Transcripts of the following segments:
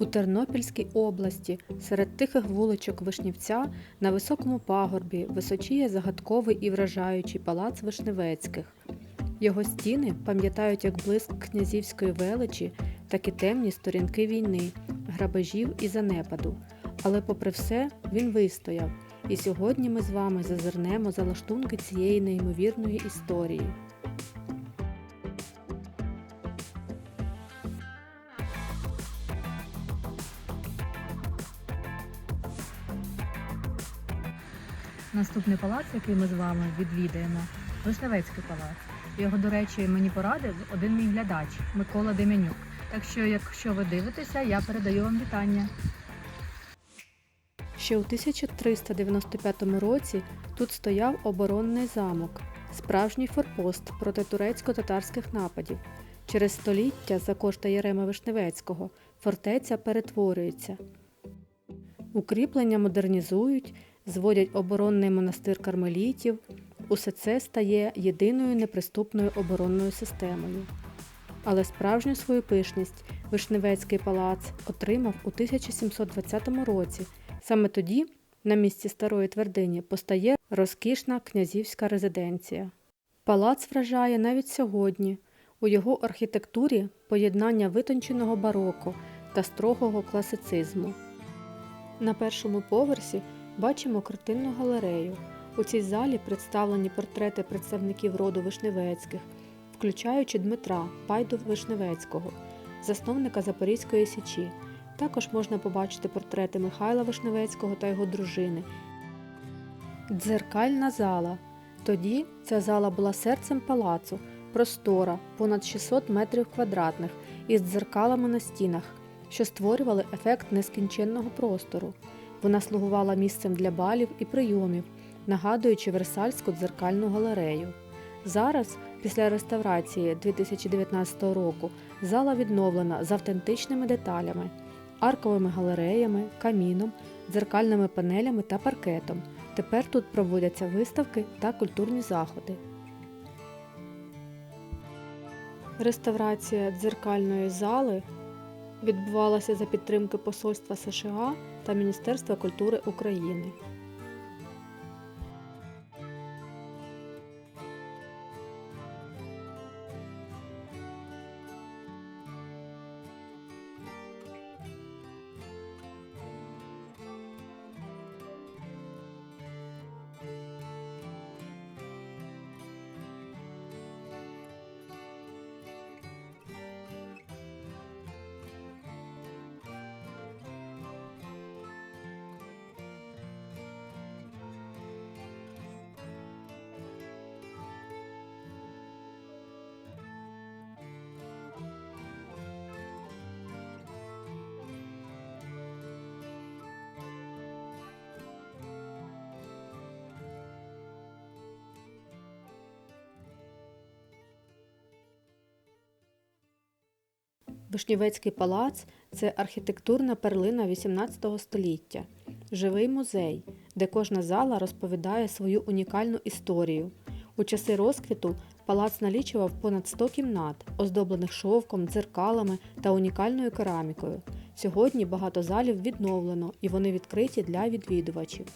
У Тернопільській області серед тихих вуличок Вишнівця на високому пагорбі височіє загадковий і вражаючий палац Вишневецьких. Його стіни пам'ятають як блиск князівської величі, так і темні сторінки війни, грабежів і занепаду. Але попри все, він вистояв. І сьогодні ми з вами зазирнемо за лаштунки цієї неймовірної історії. Наступний палац, який ми з вами відвідаємо, Вишневецький палац. Його, до речі, мені порадив один мій глядач Микола Дем'янюк. Так що, якщо ви дивитеся, я передаю вам вітання. Ще у 1395 році тут стояв оборонний замок, справжній форпост проти турецько-татарських нападів. Через століття за кошти Єрема Вишневецького фортеця перетворюється. Укріплення модернізують, зводять оборонний монастир кармелітів. Усе це стає єдиною неприступною оборонною системою. Але справжню свою пишність Вишневецький палац отримав у 1720 році. Саме тоді, на місці старої твердині, постає розкішна князівська резиденція. Палац вражає навіть сьогодні. У його архітектурі поєднання витонченого бароко та строгого класицизму. На першому поверсі бачимо картинну галерею. У цій залі представлені портрети представників роду Вишневецьких, включаючи Дмитра Пайду Вишневецького, засновника Запорізької січі. Також можна побачити портрети Михайла Вишневецького та його дружини. Дзеркальна зала. Тоді ця зала була серцем палацу, простора, понад 600 метрів квадратних, із дзеркалами на стінах, що створювали ефект нескінченного простору. Вона слугувала місцем для балів і прийомів, нагадуючи Версальську дзеркальну галерею. Зараз, після реставрації 2019 року, зала відновлена з автентичними деталями, арковими галереями, каміном, дзеркальними панелями та паркетом. Тепер тут проводяться виставки та культурні заходи. Реставрація дзеркальної зали відбувалася за підтримки Посольства США та Міністерства культури України. Вишнівецький палац це архітектурна перлина XVIII століття, живий музей, де кожна зала розповідає свою унікальну історію. У часи розквіту палац налічував понад 100 кімнат, оздоблених шовком, дзеркалами та унікальною керамікою. Сьогодні багато залів відновлено і вони відкриті для відвідувачів.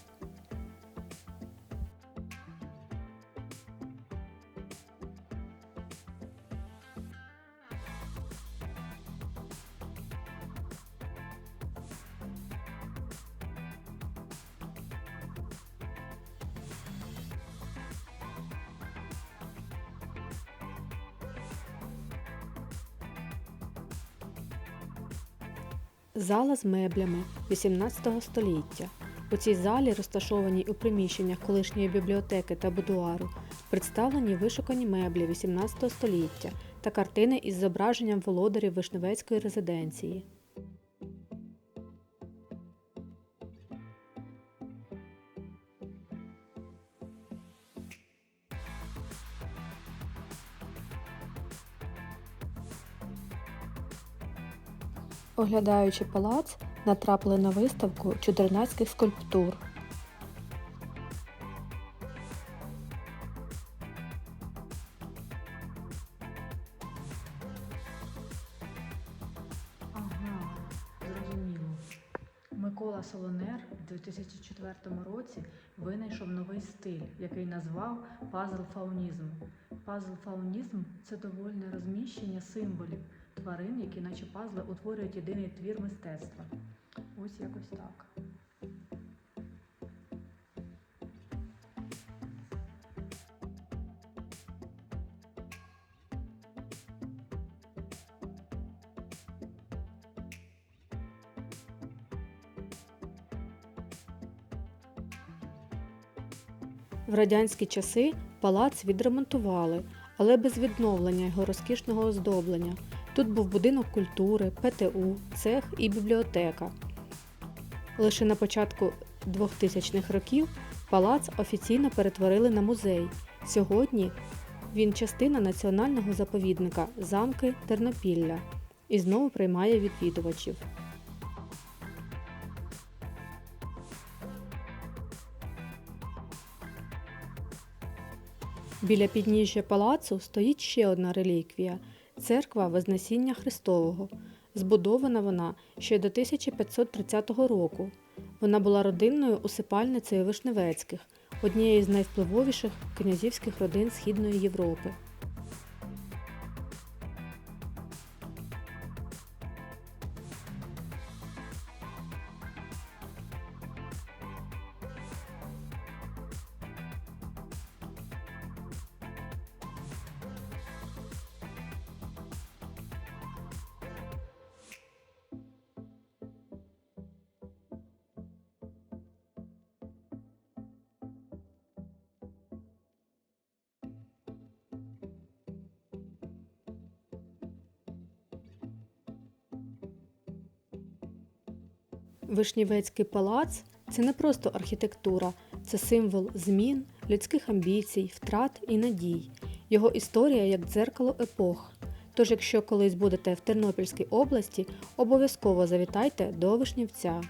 Зала з меблями XVIII століття. У цій залі, розташованій у приміщеннях колишньої бібліотеки та будуару, представлені вишукані меблі XVIII століття та картини із зображенням володарів Вишневецької резиденції. Оглядаючи палац, натрапили на виставку чудернацьких скульптур. Ага, зрозуміло. Микола Солонер в 2004 році винайшов новий стиль, який назвав пазл-фаунізм. Пазл-фаунізм це довольне розміщення символів тварин, які, наче пазли, утворюють єдиний твір мистецтва. Ось якось так. В радянські часи палац відремонтували, але без відновлення його розкішного оздоблення. Тут був будинок культури, ПТУ, цех і бібліотека. Лише на початку 2000-х років палац офіційно перетворили на музей. Сьогодні він частина національного заповідника замки Тернопілля і знову приймає відвідувачів. Біля підніжжя палацу стоїть ще одна реліквія церква Вознесіння Христового. Збудована вона ще до 1530 року. Вона була родинною усипальницею Вишневецьких, однією з найвпливовіших князівських родин Східної Європи. Вишнівецький палац це не просто архітектура, це символ змін, людських амбіцій, втрат і надій. Його історія як дзеркало епох. Тож, якщо колись будете в Тернопільській області, обов'язково завітайте до Вишнівця.